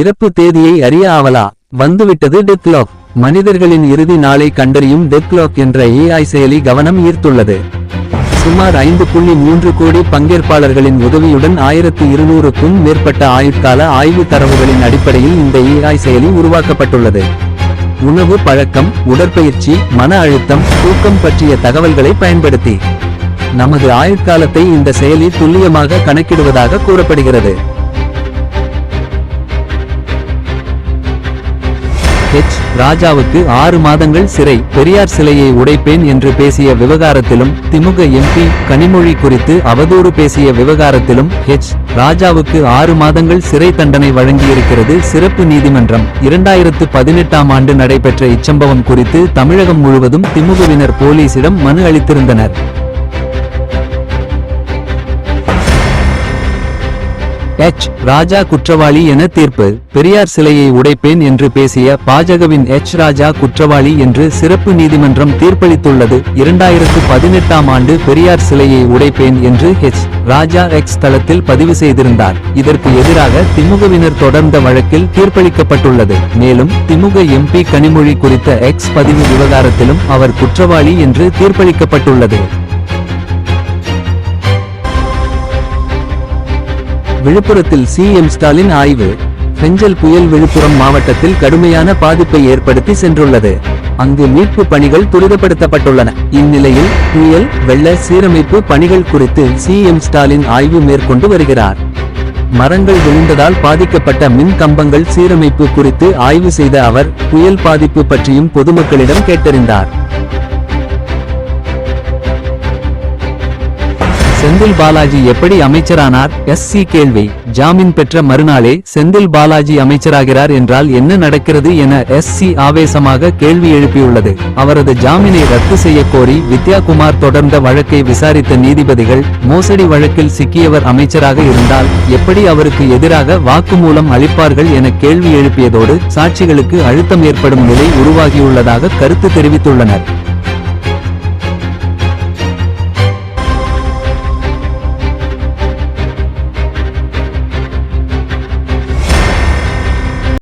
இறப்பு தேதியை அறிய ஆவலா? வந்துவிட்டது டெத்லாக் மனிதர்களின் இறுதி நாளை கண்டறியும் டெத்லாக் என்ற ஏஐ செயலி கவனம் ஈர்த்துள்ளது. சுமார் ஐந்து புள்ளி மூன்று கோடி பங்கேற்பாளர்களின் உதவியுடன் ஆயிரத்து இருநூறுக்கும் மேற்பட்ட ஆயுட்கால ஆய்வு தரவுகளின் அடிப்படையில் இந்த ஏஐ செயலி உருவாக்கப்பட்டுள்ளது. உணவு பழக்கம் உடற்பயிற்சி மன அழுத்தம் தூக்கம் பற்றிய தகவல்களை பயன்படுத்தி. நமது ஆயுட்காலத்தை இந்த செயலி துல்லியமாக கணக்கிடுவதாக கூறப்படுகிறது. ஹெச் ராஜாவுக்கு ஆறு மாதங்கள் சிறை பெரியார் சிலையை உடைப்பேன் என்று பேசிய விவகாரத்திலும் திமுக எம்பி கனிமொழி குறித்து அவதூறு பேசிய விவகாரத்திலும் ஹெச் ராஜாவுக்கு ஆறு மாதங்கள் சிறை தண்டனை வழங்கியிருக்கிறது சிறப்பு நீதிமன்றம். இரண்டாயிரத்து பதினெட்டாம் ஆண்டு நடைபெற்ற இச்சம்பவம் குறித்து தமிழகம் முழுவதும் திமுகவினர் போலீசிடம் மனு அளித்திருந்தனர். எச். ராஜா குற்றவாளி என தீர்ப்பு. பெரியார் சிலையை உடைப்பேன் என்று பேசிய பாஜகவின் எச். ராஜா குற்றவாளி என்று சிறப்பு நீதிமன்றம் தீர்ப்பளித்துள்ளது. இரண்டாயிரத்து பதினெட்டாம் ஆண்டு பெரியார் சிலையை உடைப்பேன் என்று ஹெச் ராஜா எக்ஸ். தளத்தில் பதிவு செய்திருந்தார். இதற்கு எதிராக திமுகவினர் தொடர்ந்த வழக்கில் தீர்ப்பளிக்கப்பட்டுள்ளது. மேலும் திமுக எம்பி கனிமொழி குறித்த எக்ஸ். பதிவு விவகாரத்திலும் அவர் குற்றவாளி என்று தீர்ப்பளிக்கப்பட்டுள்ளது. விழுப்புரத்தில் சிஎம் ஸ்டாலின் ஆய்வு. பெஞ்சல் புயல் விழுப்புரம் மாவட்டத்தில் கடுமையான பாதிப்பை ஏற்படுத்தி சென்றுள்ளது. அங்கு மீட்பு பணிகள் துரிதப்படுத்தப்பட்டுள்ளன. இந்நிலையில் புயல் வெள்ள சீரமைப்பு பணிகள் குறித்து சிஎம் ஸ்டாலின் ஆய்வு மேற்கொண்டு வருகிறார். மரங்கள் விழுந்ததால் பாதிக்கப்பட்ட மின் கம்பங்கள் சீரமைப்பு குறித்து ஆய்வு செய்த அவர் புயல் பாதிப்பு பற்றியும் பொதுமக்களிடம் கேட்டறிந்தார். செந்தில் பாலாஜி எப்படி அமைச்சரானார்? எஸ் சி கேள்வி. ஜாமீன் பெற்ற மறுநாளே செந்தில் பாலாஜி அமைச்சராகிறார் என்றால் என்ன நடக்கிறது என எஸ் சி ஆவேசமாக கேள்வி எழுப்பியுள்ளது. அவரது ஜாமீனை ரத்து செய்ய கோரி வித்யாகுமார் தொடர்ந்த வழக்கை விசாரித்த நீதிபதிகள் மோசடி வழக்கில் சிக்கியவர் அமைச்சராக இருந்தால் எப்படி அவருக்கு எதிராக வாக்குமூலம் அளிப்பார்கள் என கேள்வி எழுப்பியதோடு சாட்சிகளுக்கு அழுத்தம் ஏற்படும் நிலை உருவாகியுள்ளதாக கருத்து தெரிவித்துள்ளனர்.